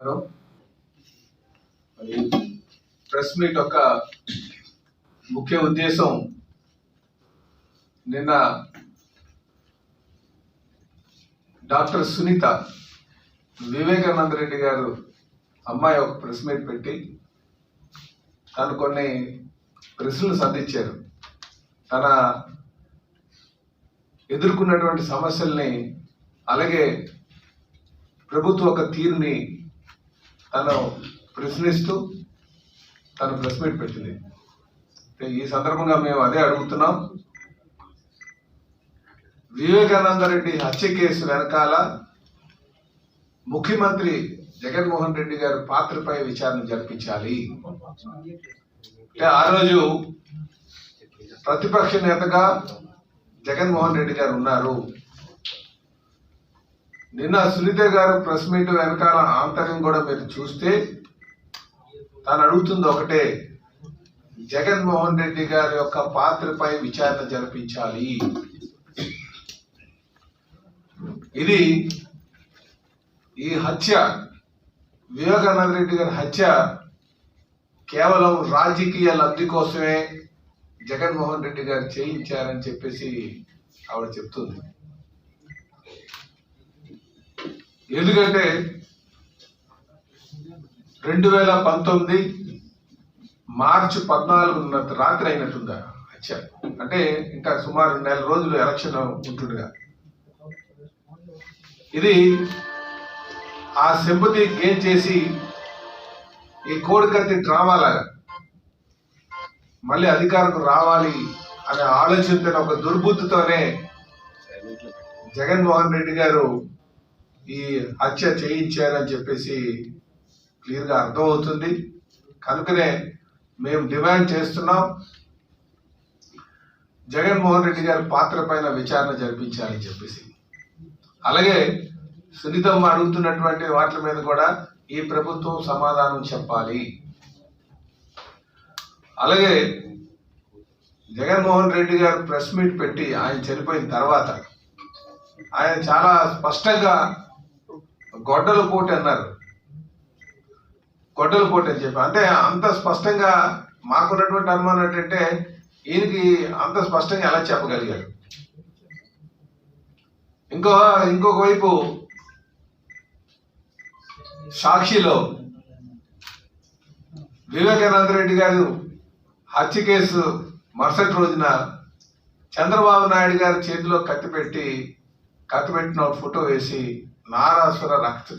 Hello. మరి press meet యొక్క ముఖ్య ఉద్దేశం నిన్న డాక్టర్ సునీత వివేకానంద రెడ్డి గారు అమ్మాయి ఒక ప్రెస్ మీట్ పెట్టి తను కొన్ని ప్రశ్నలు సంధించారు. తన ఎదుర్కొన్నటువంటి సమస్యల్ని అలాగే ప్రభుత్వ ఒక తీరుని తను ప్రశ్నిస్తూ తను ప్రెస్ మీట్ పెట్టింది. ఈ సందర్భంగా మేము అదే అడుగుతున్నాం. వివేకానంద రెడ్డి హత్య కేసు వెనకాల ముఖ్యమంత్రి జగన్మోహన్ రెడ్డి గారి పాత్రపై విచారణ జరిపించాలి. అంటే ఆ రోజు ప్రతిపక్ష నేతగా జగన్మోహన్ రెడ్డి గారు ఉన్నారు. నిన్న సునీత గారు ప్రెస్ మీట్ వెనకాల ఆంతర్యం కూడా మీరు చూస్తే తాను అడుగుతుంది ఒకటే జగన్మోహన్ రెడ్డి గారి యొక్క పాత్రపై విచారణ జరిపించాలి. ఇది ఈ హత్య వివేకానంద రెడ్డి గారి హత్య కేవలం రాజకీయ లబ్ధి కోసమే జగన్మోహన్ రెడ్డి గారు చేయించారని చెప్పేసి ఆవిడ చెప్తుంది. ఎందుకంటే రెండు వేల పంతొమ్మిది మార్చి పద్నాలుగు రాత్రి అయినట్టుందా అచ్చా అంటే ఇంకా సుమారు నెల రోజులు ఎలక్షన్ ఉంటుండగా. ఇది ఆ సింపతి గేమ్ చేసి ఈ కోడికత్తి డ్రామా లాగా మళ్ళీ అధికారకు రావాలి అనే ఆలోచనతో ఒక దుర్బుద్ధితోనే జగన్మోహన్ రెడ్డి గారు ఈ హత్య చేయించారని చెప్పేసి క్లియర్గా అర్థమవుతుంది. కనుకనే మేము డిమాండ్ చేస్తున్నాం. జగన్మోహన్ రెడ్డి గారి పాత్ర పైన విచారణ జరిపించాలని చెప్పేసి. అలాగే సునీతమ్మ అడుగుతున్నటువంటి వాటి మీద కూడా ఈ ప్రభుత్వం సమాధానం చెప్పాలి. అలాగే జగన్మోహన్ రెడ్డి గారు ప్రెస్ మీట్ పెట్టి ఆయన చనిపోయిన తర్వాత ఆయన చాలా స్పష్టంగా గొడ్డల పోటీ అన్నారు. గొడ్డల పోటీ అని చెప్పి. అంటే అంత స్పష్టంగా మాకున్నటువంటి అనుమానం ఏంటంటే ఈయనకి అంత స్పష్టంగా ఎలా చెప్పగలిగారు? ఇంకో ఇంకొక వైపు సాక్షిలో వివేకానంద రెడ్డి గారు హత్య కేసు మరుసటి రోజున చంద్రబాబు నాయుడు గారి చేతిలో కత్తిపెట్టి కత్తిపెట్టిన ఒక ఫోటో వేసి नारासुर रक्त